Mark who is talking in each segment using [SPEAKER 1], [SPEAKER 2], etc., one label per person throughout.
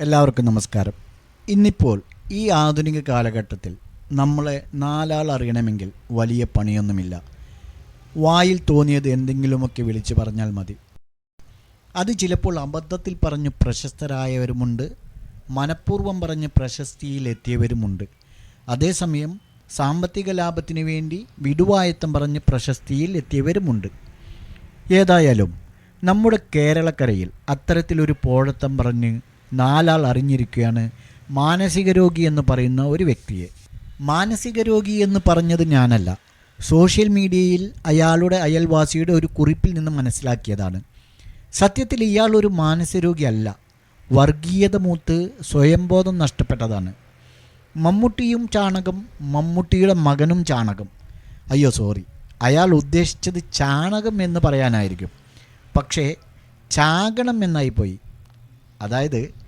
[SPEAKER 1] എല്ലാവർക്കും നമസ്കാരം. ഇന്നിപ്പോൾ ഈ ആധുനിക കാലഘട്ടത്തിൽ നമ്മളെ നാലാൾ അറിയണമെങ്കിൽ വലിയ പണിയൊന്നുമില്ല. വായിൽ തോന്നിയത് എന്തെങ്കിലുമൊക്കെ വിളിച്ചു പറഞ്ഞാൽ മതി. അത് ചിലപ്പോൾ അബദ്ധത്തിൽ പറഞ്ഞ് പ്രശസ്തരായവരുമുണ്ട് മനഃപൂർവം പറഞ്ഞ് പ്രശസ്തിയിലെത്തിയവരുമുണ്ട്. അതേസമയം സാമ്പത്തിക ലാഭത്തിനു വേണ്ടി വിടുവായത്തം പറഞ്ഞ് പ്രശസ്തിയിൽ എത്തിയവരുമുണ്ട് ഏതായാലും നമ്മുടെ കേരളക്കരയിൽ അത്തരത്തിലൊരു പോഴത്തം പറഞ്ഞ് നാലാൾ അറിഞ്ഞിരിക്കുകയാണ്. മാനസിക രോഗി എന്ന് പറയുന്ന ഒരു വ്യക്തിയെ. മാനസിക രോഗി എന്ന് പറഞ്ഞത് ഞാനല്ല. സോഷ്യൽ മീഡിയയിൽ അയാളുടെ അയൽവാസിയുടെ ഒരു കുറിപ്പിൽ നിന്ന് മനസ്സിലാക്കിയതാണ്. സത്യത്തിൽ ഇയാൾ ഒരു മാനസിക രോഗിയല്ല വർഗീയത മൂത്ത് സ്വയംബോധം നഷ്ടപ്പെട്ടതാണ്. മമ്മൂട്ടിയും ചാണകം മമ്മൂട്ടിയുടെ മകനും ചാണകം. അയ്യോ സോറി. അയാൾ ഉദ്ദേശിച്ചത് ചാണകം എന്ന് പറയാനായിരിക്കും. പക്ഷേ ചാകണം എന്നായിപ്പോയി. അതായത്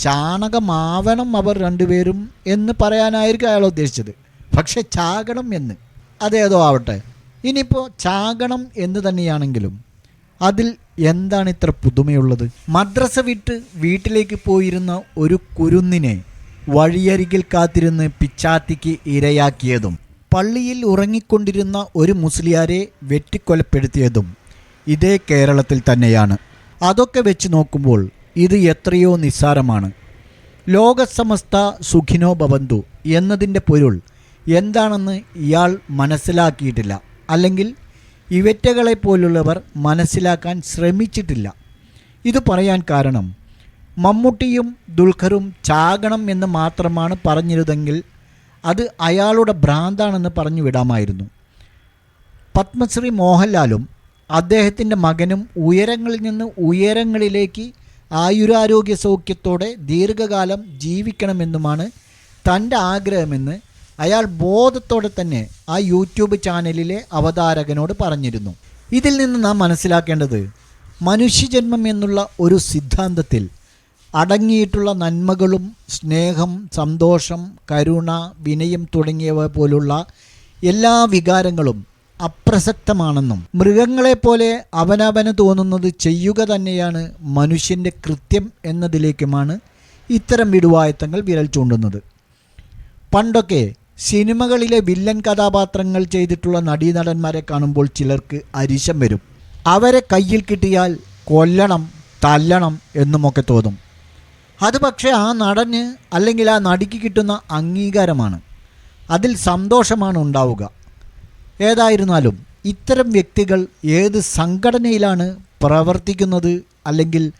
[SPEAKER 1] ചാണകമാവണം അവർ രണ്ടുപേരും എന്ന് പറയാനായിരിക്കും അയാൾ ഉദ്ദേശിച്ചത്. പക്ഷേ ചാകണം എന്ന് അതേതോ ആവട്ടെ. ഇനിയിപ്പോൾ ചാകണം എന്ന് തന്നെയാണെങ്കിലും അതിൽ എന്താണ് ഇത്ര പുതുമയുള്ളത്? മദ്രസ വിട്ട് വീട്ടിലേക്ക് പോയിരുന്ന ഒരു കുരുന്നിനെ വഴിയരികിൽ കാത്തിരുന്ന് പിച്ചാത്തിക്ക് ഇരയാക്കിയതും പള്ളിയിൽ ഉറങ്ങിക്കൊണ്ടിരുന്ന ഒരു മുസ്ലിയാരെ വെട്ടിക്കൊലപ്പെടുത്തിയതും ഇതേ കേരളത്തിൽ തന്നെയാണ്. അതൊക്കെ വെച്ച് നോക്കുമ്പോൾ ഇത് എത്രയോ നിസ്സാരമാണ്. ലോകസമസ്ത സുഖിനോ ഭവന്തു എന്നതിന്റെ പൊരുൾ എന്താണെന്ന് ഇയാൾ മനസ്സിലാക്കിയിട്ടില്ല. അല്ലെങ്കിൽ ഇവറ്റകളെ പോലുള്ളവർ മനസ്സിലാക്കാൻ ശ്രമിച്ചിട്ടില്ല. ഇത് പറയാൻ കാരണം മമ്മൂട്ടിയും ദുൽഖറും ചാകണം എന്ന് മാത്രമാണ് പറഞ്ഞിരുന്നെങ്കിൽ അത് അയാളുടെ ഭ്രാന്താണെന്ന് പറഞ്ഞു വിടാമായിരുന്നു. പത്മശ്രീ മോഹൻലാലും അദ്ദേഹത്തിന്റെ മകനും ഉയരങ്ങളിൽ നിന്ന് ഉയരങ്ങളിലേക്ക് ആയുരാരോഗ്യ സൗഖ്യത്തോടെ ദീർഘകാലം ജീവിക്കണമെന്നുമാണ് തന്റെ ആഗ്രഹമെന്ന് അയാൾ ബോധത്തോടെ തന്നെ ആ യൂട്യൂബ് ചാനലിലെ അവതാരകനോട് പറഞ്ഞിരുന്നു. ഇതിൽ നിന്ന് നാം മനസ്സിലാക്കേണ്ടത് മനുഷ്യജന്മം എന്നുള്ള ഒരു സിദ്ധാന്തത്തിൽ അടങ്ങിയിട്ടുള്ള നന്മകളും സ്നേഹം സന്തോഷം കരുണ വിനയം തുടങ്ങിയവ പോലുള്ള എല്ലാ വികാരങ്ങളും അപ്രസക്തമാണെന്നും മൃഗങ്ങളെപ്പോലെ അവനവന് തോന്നുന്നത് ചെയ്യുക തന്നെയാണ് മനുഷ്യന്റെ കൃത്യം എന്നതിലേക്കുമാണ് ഇത്തരം വിടുവായത്തങ്ങൾ വിരൽ ചൂണ്ടുന്നത്. പണ്ടൊക്കെ സിനിമകളിലെ വില്ലൻ കഥാപാത്രങ്ങൾ ചെയ്തിട്ടുള്ള നടീനടന്മാരെ കാണുമ്പോൾ ചിലർക്ക് അരിശം വരും. അവരെ കയ്യിൽ കിട്ടിയാൽ കൊല്ലണം തല്ലണം എന്നുമൊക്കെ തോന്നും. അത് പക്ഷേ ആ നടന് അല്ലെങ്കിൽ ആ നടിക്ക് കിട്ടുന്ന അംഗീകാരമാണ്. അതിൽ സന്തോഷമാണ് ഉണ്ടാവുക. ഏതായിരുന്നാലും ഇത്തരം വ്യക്തികൾ ഏത് സംഘടനയിലാണ് പ്രവർത്തിക്കുന്നത് അല്ലെങ്കിൽ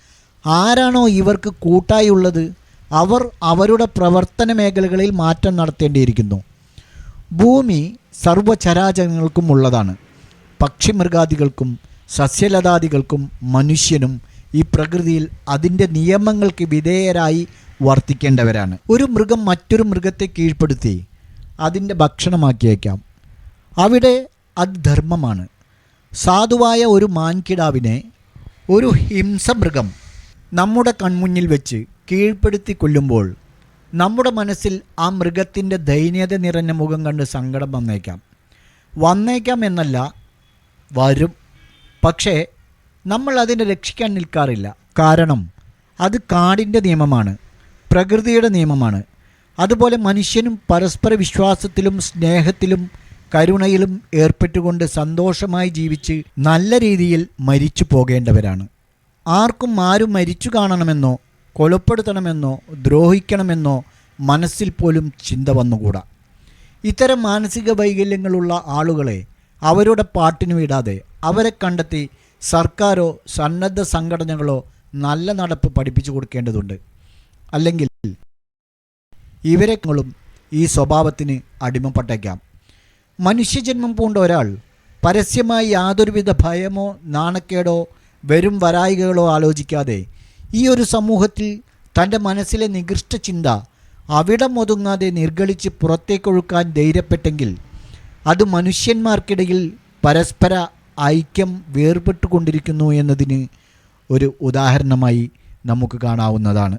[SPEAKER 1] ആരാണോ ഇവർക്ക് കൂട്ടായുള്ളത് അവർ അവരുടെ പ്രവർത്തന മേഖലകളിൽ മാറ്റം നടത്തേണ്ടിയിരിക്കുന്നു. ഭൂമി സർവചരാചരങ്ങൾക്കും ഉള്ളതാണ്. പക്ഷിമൃഗാദികൾക്കും സസ്യലതാദികൾക്കും മനുഷ്യനും ഈ പ്രകൃതിയിൽ അതിന്റെ നിയമങ്ങൾക്ക് വിധേയരായി വർത്തിക്കേണ്ടവരാണ്. ഒരു മൃഗം മറ്റൊരു മൃഗത്തെ കീഴ്പ്പെടുത്തി അതിന്റെ ഭക്ഷണമാക്കിയേക്കാം. അവിടെ അത് ധർമ്മമാണ് സാധുവായ ഒരു മാൻകിടാവിനെ ഒരു ഹിംസമൃഗം നമ്മുടെ കൺമുന്നിൽ വെച്ച് കീഴ്പ്പെടുത്തി കൊല്ലുമ്പോൾ നമ്മുടെ മനസ്സിൽ ആ മൃഗത്തിന്റെ ദൈന്യത നിറഞ്ഞ മുഖം കണ്ട് സങ്കടം വന്നേക്കാം. വന്നേക്കാം എന്നല്ല വരും. പക്ഷേ നമ്മൾ അതിനെ രക്ഷിക്കാൻ നിൽക്കാറില്ല. കാരണം അത് കാടിന്റെ നിയമമാണ് പ്രകൃതിയുടെ നിയമമാണ്. അതുപോലെ മനുഷ്യനും പരസ്പര വിശ്വാസത്തിലും സ്നേഹത്തിലും കരുണയിലും ഏർപ്പെട്ടുകൊണ്ട് സന്തോഷമായി ജീവിച്ച് നല്ല രീതിയിൽ മരിച്ചു പോകേണ്ടവരാണ്. ആർക്കും ആരും മരിച്ചു കാണണമെന്നോ കൊലപ്പെടുത്തണമെന്നോ ദ്രോഹിക്കണമെന്നോ മനസ്സിൽ പോലും ചിന്ത വന്നുകൂടാ. ഇത്തരം മാനസിക വൈകല്യങ്ങളുള്ള ആളുകളെ അവരുടെ പാട്ടിനു വിടാതെ അവരെ കണ്ടെത്തി സർക്കാരോ സന്നദ്ധ സംഘടനകളോ നല്ല നടപ്പ് പഠിപ്പിച്ചു കൊടുക്കേണ്ടതുണ്ട്. അല്ലെങ്കിൽ ഇവരെങ്ങളും ഈ സ്വഭാവത്തിന് അടിമപ്പെട്ടേക്കാം. മനുഷ്യജന്മം പൂണ്ട ഒരാൾ പരസ്യമായി യാതൊരുവിധ ഭയമോ നാണക്കേടോ വരും വരായികകളോ ആലോചിക്കാതെ ഈ ഒരു സമൂഹത്തിൽ തന്റെ മനസ്സിലെ നികൃഷ്ട ചിന്ത അവിടം ഒതുങ്ങാതെ നിർഗളിച്ച് പുറത്തേക്കൊഴുക്കാൻ ധൈര്യപ്പെട്ടെങ്കിൽ അത് മനുഷ്യന്മാർക്കിടയിൽ പരസ്പര ഐക്യം വേർപെട്ടുകൊണ്ടിരിക്കുന്നു എന്നതിന് ഒരു ഉദാഹരണമായി നമുക്ക് കാണാവുന്നതാണ്.